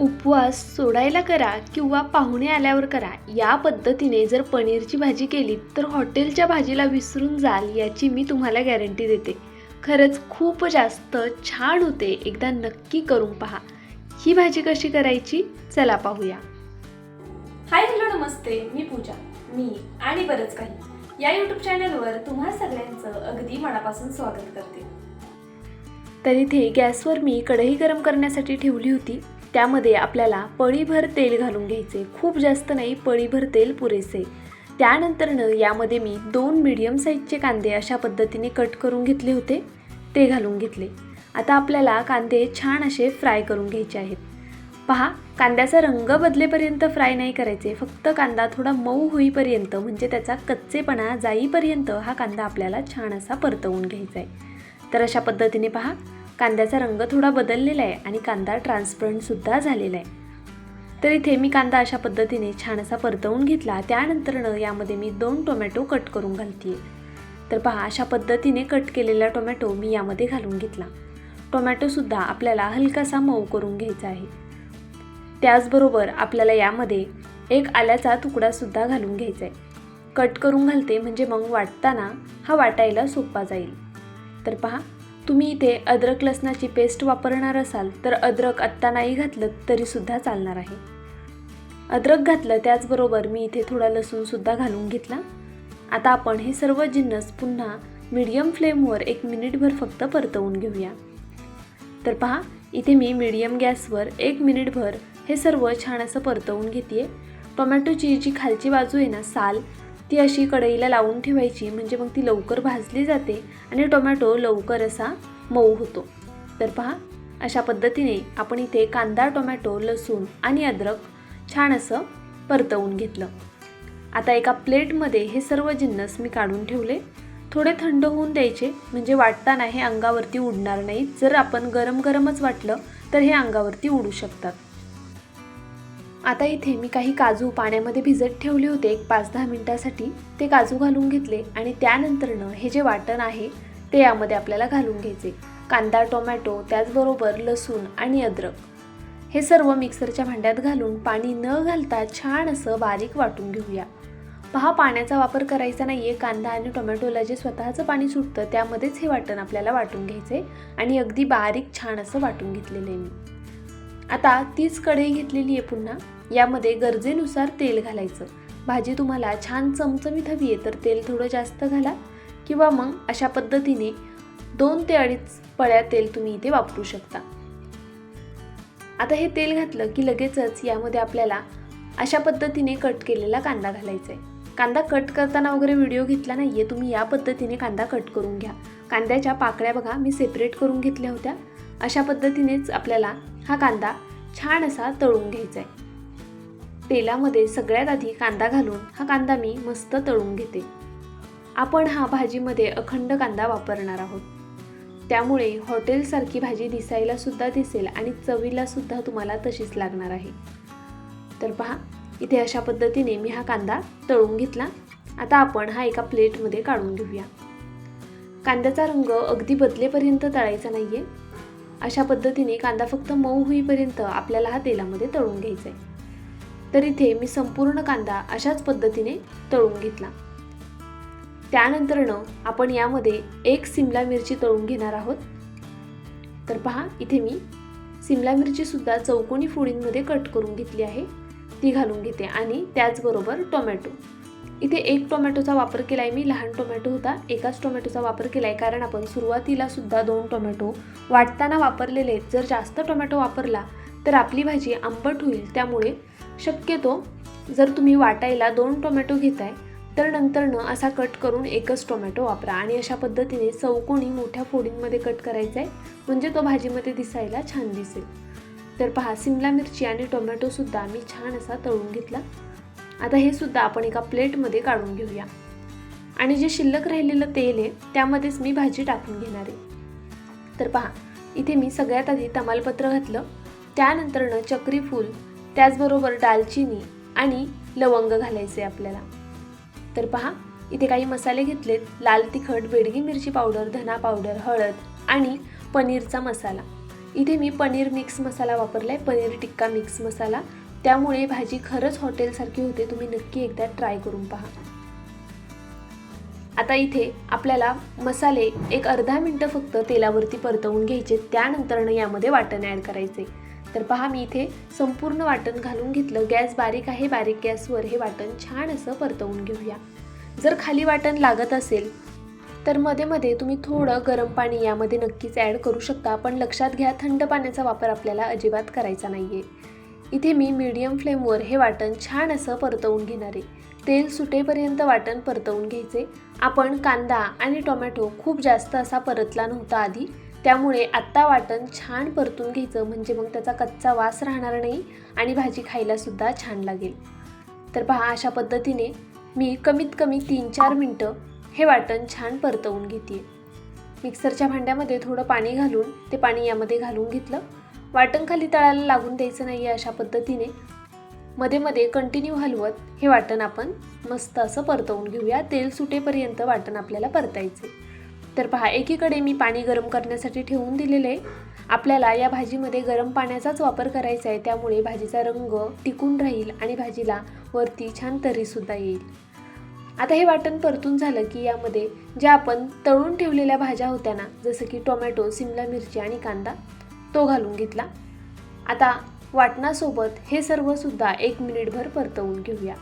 उपवास सोडायला करा किंवा पाहुणे आल्यावर करा. या पद्धतीने जर पनीरची भाजी केली तर हॉटेलच्या भाजीला विसरून जाल याची मी तुम्हाला गॅरंटी देते. खरंच खूप जास्त छान होते. एकदा नक्की करून पहा. ही भाजी कशी करायची? चला पाहूया. हाय हॅलो नमस्ते. मी पूजा. मी आणि बरंच काही. या यूट्यूब चॅनलवर तुम्हा सगळ्यांचं अगदी मनापासून स्वागत करते. तर इथे गॅसवर मी कढई गरम करण्यासाठी ठेवली होती. त्यामध्ये आपल्याला पळीभर तेल घालून घ्यायचे. खूप जास्त नाही पळीभर तेल पुरेसे. त्यानंतरनं यामध्ये मी दोन मिडियम साईजचे कांदे अशा पद्धतीने कट करून घेतले होते. ते घालून घेतले. आता आपल्याला कांदे छान असे फ्राय करून घ्यायचे आहेत. पहा कांद्याचा रंग बदलेपर्यंत फ्राय नाही करायचे. फक्त कांदा थोडा मऊ होईपर्यंत म्हणजे त्याचा कच्चेपणा जाईपर्यंत हा कांदा आपल्याला छान असा परतवून घ्यायचा आहे. तर अशा पद्धतीने पहा. कांद्याचा रंग थोडा बदललेला आहे आणि कांदा ट्रान्सपरंटसुद्धा झालेला आहे. तर इथे मी कांदा अशा पद्धतीने छान असा परतवून घेतला. त्यानंतरनं यामध्ये मी दोन टोमॅटो कट करून घालते तर पहा अशा पद्धतीने कट केलेला टोमॅटो मी यामध्ये घालून घेतला. टोमॅटोसुद्धा आपल्याला हलकासा मऊ करून घ्यायचा आहे. त्याचबरोबर आपल्याला यामध्ये एक आल्याचा तुकडासुद्धा घालून घ्यायचा आहे. कट करून घालते म्हणजे मग वाटताना हा वाटायला सोपा जाईल. तर पहा तुम्ही इथे अद्रक लसणाची पेस्ट वापरणार असाल तर अद्रक आत्ता नाही घातलं तरीसुद्धा चालणार आहे. अद्रक घातलं त्याचबरोबर मी इथे थोडा लसूणसुद्धा घालून घेतला. आता आपण हे सर्व जिन्नस पुन्हा मीडियम फ्लेमवर एक मिनिटभर फक्त परतवून घेऊया. तर पहा इथे मी मीडियम गॅसवर एक मिनिटभर हे सर्व छान असं परतवून घेते टोमॅटोची जी खालची बाजू आहे ना साल ती अशी कढईला लावून ठेवायची. म्हणजे मग ती लवकर भाजली जाते आणि टोमॅटो लवकर असा मऊ होतो. तर पहा अशा पद्धतीने आपण इथे कांदा टोमॅटो लसूण आणि अद्रक छान असं परतवून घेतलं. आता एका प्लेटमध्ये हे सर्व जिन्नस मी काढून ठेवले. थोडे थंड होऊन द्यायचे म्हणजे वाटताना हे अंगावरती उडणार नाहीत. जर आपण गरम गरमच वाटलं तर हे अंगावरती उडू शकतात. आता इथे मी काही काजू पाण्यामध्ये भिजत ठेवले होते. एक पाच दहा मिनटासाठी ते काजू घालून घेतले आणि त्यानंतरनं हे जे वाटण आहे ते यामध्ये आपल्याला घालून घ्यायचे. कांदा टोमॅटो त्याचबरोबर लसूण आणि अद्रक. हे सर्व मिक्सरच्या भांड्यात घालून पाणी न घालता छान असं बारीक वाटून घेऊया. पहा पाण्याचा वापर करायचा नाही आहे कांदा आणि टोमॅटोला जे स्वतःचं पाणी सुटतं त्यामध्येच हे वाटण आपल्याला वाटून घ्यायचे आणि अगदी बारीक छान असं वाटून घेतलेलं आहे मी. आता तीच कढई घेतलेली आहे पुन्हा. यामध्ये गरजेनुसार तेल घालायचं. भाजी तुम्हाला छान चमचमीत हवी आहे तर तेल थोडं जास्त घाला किंवा मग अशा पद्धतीने दोन ते अडीच पळ्या तेल तुम्ही इथे वापरू शकता. आता हे तेल घातलं की लगेचच यामध्ये आपल्याला अशा पद्धतीने कट केलेला कांदा घालायचा आहे कांदा कट करताना वगैरे व्हिडिओ घेतला नाही आहे तुम्ही या पद्धतीने कांदा कट करून घ्या. कांद्याच्या पाकळ्या बघा मी सेपरेट करून घेतल्या होत्या. अशा पद्धतीनेच आपल्याला हा कांदा छान असा तळून घ्यायचा आहे तेलामध्ये सगळ्यात आधी कांदा घालून हा कांदा मी मस्त तळून घेते. आपण हा भाजीमध्ये अखंड कांदा वापरणार आहोत. त्यामुळे हॉटेलसारखी भाजी दिसायला सुद्धा दिसेल आणि चवीला सुद्धा तुम्हाला तशीच लागणार आहे. तर पहा इथे अशा पद्धतीने मी हा कांदा तळून घेतला. आता आपण हा एका प्लेटमध्ये काढून घेऊया. कांद्याचा रंग अगदी बदलेपर्यंत तळायचा नाही आहे अशा पद्धतीने कांदा फक्त मऊ होईपर्यंत आपल्याला हा तेलामध्ये तळून घ्यायचा आहे तर इथे मी संपूर्ण कांदा अशाच पद्धतीने तळून घेतला. त्यानंतरनं आपण यामध्ये एक सिमला मिरची तळून घेणार आहोत. तर पहा इथे मी सिमला मिरचीसुद्धा चौकोनी फोडींमध्ये कट करून घेतली आहे. ती घालून घेते आणि त्याचबरोबर टोमॅटो. इथे एक टोमॅटोचा वापर केला आहे मी लहान टोमॅटो होता एकाच टोमॅटोचा वापर केला आहे कारण आपण सुरुवातीला सुद्धा दोन टोमॅटो वाटताना वापरलेले जर जास्त टोमॅटो वापरला तर आपली भाजी आंबट होईल. त्यामुळे शक्यतो जर तुम्ही वाटायला दोन टोमॅटो घेताय तर नंतरनं असा कट करून एकच टोमॅटो वापरा. आणि अशा पद्धतीने चौकोनी मोठ्या फोडींमध्ये कट करायचा आहे म्हणजे तो भाजीमध्ये दिसायला छान दिसेल. तर पहा सिमला मिरची आणि टोमॅटोसुद्धा मी छान असा तळून घेतला. आता हे सुद्धा आपण एका प्लेटमध्ये काढून घेऊया. आणि जे शिल्लक राहिलेलं तेल आहे त्यामध्येच मी भाजी टाकून घेणार आहे. तर पहा इथे मी सगळ्यात आधी तमालपत्र घातलं. त्यानंतरनं चक्री फूल त्याचबरोबर दालचिनी आणि लवंग घालायचे आपल्याला. तर पहा इथे काही मसाले घेतलेत. लाल तिखट बेडगी मिरची पावडर धना पावडर हळद आणि पनीरचा मसाला. इथे मी पनीर मिक्स मसाला वापरला आहे पनीर टिक्का मिक्स मसाला. त्यामुळे भाजी खरंच हॉटेलसारखी होते. तुम्ही नक्की एकदा ट्राय करून पहा. आता इथे आपल्याला मसाले एक अर्धा मिनटं फक्त तेलावरती परतवून घ्यायचे. त्यानंतरनं यामध्ये वाटण ॲड करायचे. तर पहा मी इथे संपूर्ण वाटण घालून घेतलं. गॅस बारीक आहे बारीक गॅसवर हे वाटण छान असं परतवून घेऊया. जर खाली वाटण लागत असेल तर मध्ये मध्ये तुम्ही थोडं गरम पाणी यामध्ये नक्कीच ॲड करू शकता. पण लक्षात घ्या थंड पाण्याचा वापर आपल्याला अजिबात करायचा नाही आहे इथे मी मीडियम फ्लेमवर हे वाटण छान असं परतवून घेणार आहे. तेल सुटेपर्यंत वाटण परतवून घ्यायचे. आपण कांदा आणि टोमॅटो खूप जास्त असा परतला नव्हता आधी. त्यामुळे आत्ता वाटण छान परतून घ्यायचं म्हणजे मग त्याचा कच्चा वास राहणार नाही आणि भाजी खायलासुद्धा छान लागेल. तर पहा अशा पद्धतीने मी कमीत कमी तीन चार मिनटं हे वाटण छान परतवून घेते मिक्सरच्या भांड्यामध्ये थोडं पाणी घालून ते पाणी यामध्ये घालून घेतलं. वाटण खाली तळाला लागून द्यायचं नाही आहे अशा पद्धतीने. मध्ये मध्ये कंटिन्यू हलवत हे वाटण आपण मस्त असं परतवून घेऊया. तेल सुटेपर्यंत वाटण आपल्याला परतायचे तर पहा एकीकडे मी पाणी गरम करण्यासाठी ठेवून दिलेलं आहे. आपल्याला या भाजीमध्ये गरम पाण्याचाच वापर करायचा आहे. त्यामुळे भाजीचा रंग टिकून राहील आणि भाजीला वरती छान तरीसुद्धा येईल. आता हे वाटण परतून झालं की यामध्ये ज्या आपण तळून ठेवलेल्या भाज्या होत्या ना जसं की टोमॅटो सिमला मिरची आणि कांदा तो घालून घेतला. आता वाटणासोबत हे सर्वसुद्धा एक मिनिटभर परतवून घेऊया.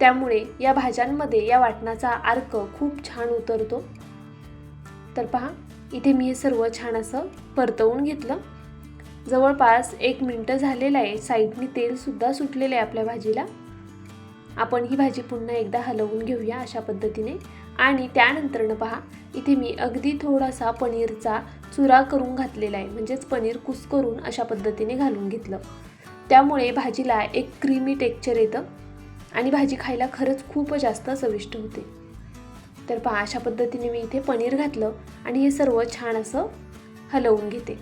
त्यामुळे या भाज्यांमध्ये या वाटणाचा अर्क खूप छान उतरतो. तर पहा इथे मी हे सर्व छान असं परतवून घेतलं. जवळपास एक मिनटं झालेलं आहे. साईडनी तेलसुद्धा सुटलेलं आहे आपल्या भाजीला. आपण ही भाजी पुन्हा एकदा हलवून घेऊया अशा पद्धतीने. आणि त्यानंतरनं पहा इथे मी अगदी थोडासा पनीरचा चुरा करून घातलेला आहे. म्हणजेच पनीर कुस्करून अशा पद्धतीने घालून घेतलं. त्यामुळे भाजीला एक क्रीमी टेक्चर येतं आणि भाजी खायला खरंच खूप जास्त चविष्ट होते. तर पहा अशा पद्धतीने मी इथे पनीर घातलं आणि हे सर्व छान असं हलवून घेते.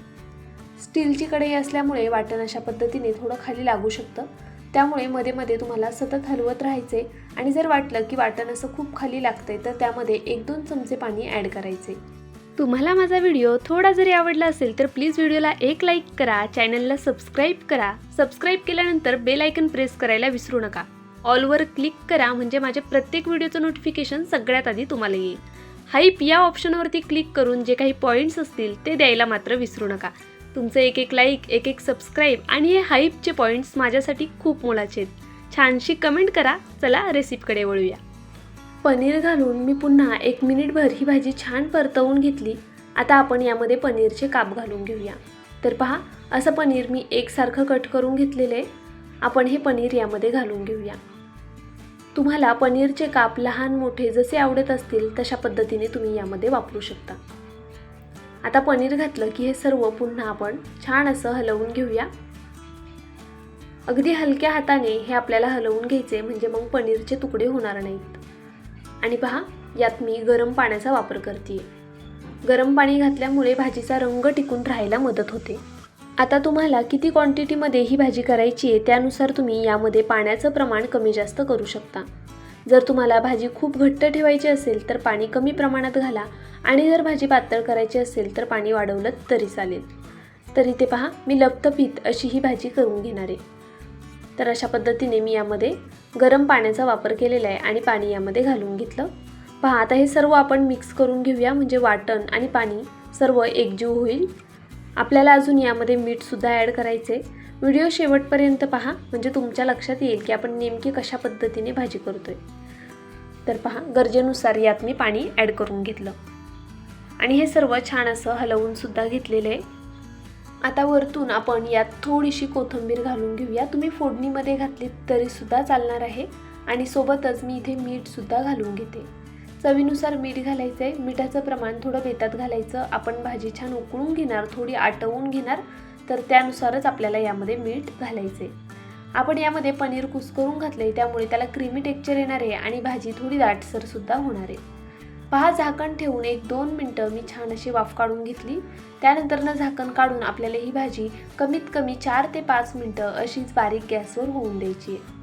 स्टीलची कढई असल्यामुळे वाटण अशा पद्धतीने थोडं खाली लागू शकतं. त्यामुळे मध्ये मध्ये तुम्हाला सतत हलवत राहायचे आणि जर वाटलं की वाटण असं खूप खाली लागतंय तर त्यामध्ये एक दोन चमचे पाणी ॲड करायचे. तुम्हाला माझा व्हिडिओ थोडा जरी आवडला असेल तर प्लीज व्हिडिओला एक लाईक करा चॅनलला सबस्क्राईब करा. सबस्क्राईब केल्यानंतर बेल आयकन प्रेस करायला विसरू नका. ऑलवर क्लिक करा म्हणजे माझ्या प्रत्येक व्हिडिओचं नोटिफिकेशन सगळ्यात आधी तुम्हाला येईल. हाईप या ऑप्शनवरती क्लिक करून जे काही पॉईंट्स असतील ते द्यायला मात्र विसरू नका. तुमचं एक एक लाईक एक एक सबस्क्राईब आणि हे हाईपचे पॉईंट्स माझ्यासाठी खूप मोलाचे आहेत. छानशी कमेंट करा चला रेसिपीकडे वळूया. पनीर घालून मी पुन्हा एक मिनिटभर ही भाजी छान परतवून घेतली. आता आपण यामध्ये पनीरचे काप घालून घेऊया. तर पहा असं पनीर मी एकसारखं कट करून घेतलेलं आहे. आपण हे पनीर यामध्ये घालून घेऊया. तुम्हाला पनीरचे काप लहान मोठे जसे आवडत असतील तशा पद्धतीने तुम्ही यामध्ये वापरू शकता. आता पनीर घातलं की हे सर्व पुन्हा आपण छान असं हलवून घेऊया. अगदी हलक्या हाताने हे आपल्याला हलवून घ्यायचे म्हणजे मग पनीरचे तुकडे होणार नाहीत. आणि पहा यात मी गरम पाण्याचा वापर करते गरम पाणी घातल्यामुळे भाजीचा रंग टिकून राहायला मदत होते. आता तुम्हाला किती क्वांटिटीमध्ये ही भाजी करायची आहे त्यानुसार तुम्ही यामध्ये पाण्याचं प्रमाण कमी जास्त करू शकता. जर तुम्हाला भाजी खूप घट्ट ठेवायची असेल तर पाणी कमी प्रमाणात घाला आणि जर भाजी पातळ करायची असेल तर पाणी वाढवलं तरी चालेल. तरी ते पहा मी लपतपीत अशी ही भाजी करून घेणार आहे. तर अशा पद्धतीने मी यामध्ये गरम पाण्याचा वापर केलेला आहे आणि पाणी यामध्ये घालून घेतलं. पहा आता हे सर्व आपण मिक्स करून घेऊया म्हणजे वाटण आणि पाणी सर्व एकजीव होईल. आपल्याला अजून यामध्ये मीठसुद्धा ॲड करायचे व्हिडिओ शेवटपर्यंत पहा म्हणजे तुमच्या लक्षात येईल की आपण नेमकी कशा पद्धतीने भाजी करतोय. तर पहा गरजेनुसार यात मी पाणी ॲड करून घेतलं. आणि हे सर्व छान असं हलवूनसुद्धा घेतलेलं आहे. आता वरतून आपण यात थोडीशी कोथिंबीर घालून घेऊया. तुम्ही फोडणीमध्ये घातली तरीसुद्धा चालणार आहे. आणि सोबतच मी इथे मीठसुद्धा घालून घेते. चवीनुसार मीठ घालायचं आहे मिठाचं प्रमाण थोडं बेतात घालायचं. आपण भाजी छान उकळून घेणार थोडी आटवून घेणार तर त्यानुसारच आपल्याला यामध्ये मीठ घालायचे आपण यामध्ये पनीर कुसकरून घातलं आहे त्यामुळे त्याला क्रीमी टेक्चर येणार आहे आणि भाजी थोडी दाटसरसुद्धा होणार आहे. पहा झाकण ठेवून एक दोन मिनटं मी छान अशी वाफ काढून घेतली. त्यानंतरनं झाकण काढून आपल्याला ही भाजी कमीत कमी चार ते पाच मिनटं अशीच बारीक गॅसवर होऊन द्यायची आहे.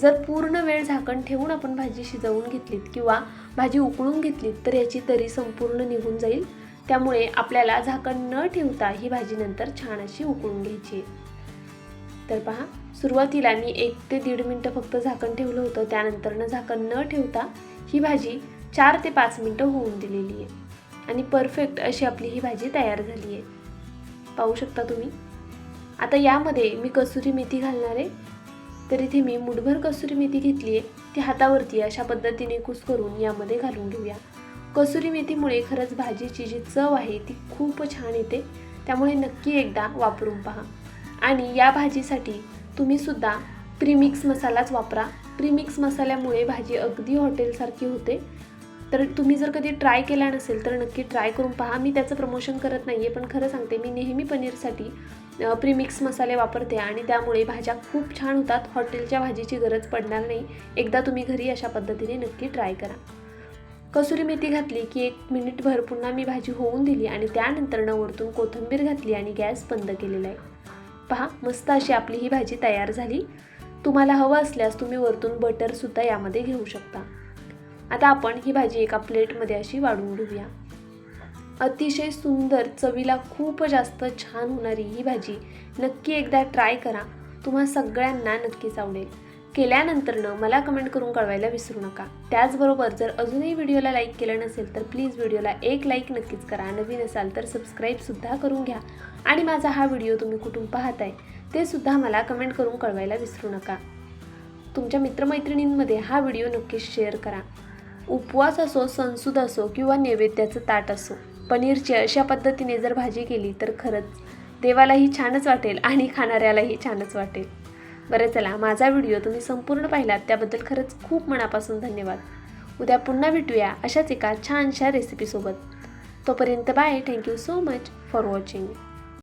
जर पूर्ण वेळ झाकण ठेवून आपण भाजी शिजवून घेतलीत किंवा भाजी उकळून घेतली तर याची तरी संपूर्ण निघून जाईल. त्यामुळे आपल्याला झाकण न ठेवता ही भाजी नंतर छान अशी उकळून घ्यायची. आहे तर पहा सुरुवातीला मी एक ते दीड मिनटं फक्त झाकण ठेवलं होतं. त्यानंतरनं झाकण न ठेवता ही भाजी चार ते पाच मिनटं होऊन दिलेली आहे. आणि परफेक्ट अशी आपली ही भाजी तयार झाली आहे. पाहू शकता तुम्ही? आता यामध्ये मी कसुरी मेथी घालणार आहे. तर इथे मी मुठभर कसुरी मेथी घेतली आहे. ती हातावरती अशा पद्धतीने कुस्करून यामध्ये घालून घेऊया. कसुरी मेथीमुळे खरंच भाजीची जी चव आहे ती खूप छान येते. त्यामुळे नक्की एकदा वापरून पहा. आणि या भाजीसाठी तुम्ही सुद्धा प्रीमिक्स मसालाच वापरा. प्रीमिक्स मसाल्यामुळे भाजी अगदी हॉटेलसारखी होते. तर तुम्ही जर कधी ट्राय केला नसेल तर नक्की ट्राय करून पहा. मी त्याचं प्रमोशन करत नाही आहे पण खरं सांगते मी नेहमी पनीरसाठी प्रीमिक्स मसाले वापरते आणि त्यामुळे भाज्या खूप छान होतात. हॉटेलच्या भाजीची गरज पडणार नाही. एकदा तुम्ही घरी अशा पद्धतीने नक्की ट्राय करा. कसुरी मेथी घातली की एक मिनिटभर पुन्हा मी भाजी होऊन दिली आणि त्यानंतरनं वरतून कोथिंबीर घातली आणि गॅस बंद केलेला आहे. पहा मस्त अशी आपली ही भाजी तयार झाली. तुम्हाला हवं असल्यास तुम्ही वरतून बटरसुद्धा यामध्ये घेऊ शकता. आता आपण ही भाजी एका प्लेटमध्ये अशी वाढून घेऊया. अतिशय सुंदर चवीला खूप जास्त छान होणारी ही भाजी नक्की एकदा ट्राय करा. तुम्हा सगळ्यांना नक्कीच आवडेल. केल्यानंतरनं मला कमेंट करून कळवायला विसरू नका. त्याचबरोबर जर अजूनही व्हिडिओला लाईक केलं नसेल तर प्लीज व्हिडिओला एक लाईक नक्कीच करा. नवीन असाल तर सबस्क्राईबसुद्धा करून घ्या. आणि माझा हा व्हिडिओ तुम्ही कुठून पाहताय ते सुद्धा मला कमेंट करून कळवायला विसरू नका. तुमच्या मित्रमैत्रिणींमध्ये हा व्हिडिओ नक्कीच शेअर करा. उपवास असो संसूद असो किंवा नैवेद्याचं ताट असो पनीरची अशा पद्धतीने जर भाजी केली तर खरंच देवालाही छानच वाटेल आणि खाणाऱ्यालाही छानच वाटेल. बरं चला माझा व्हिडिओ तुम्ही संपूर्ण पाहिलात त्याबद्दल खरंच खूप मनापासून धन्यवाद. उद्या पुन्हा भेटूया अशाच एका छानशा रेसिपीसोबत तोपर्यंत bye thank you so much for watching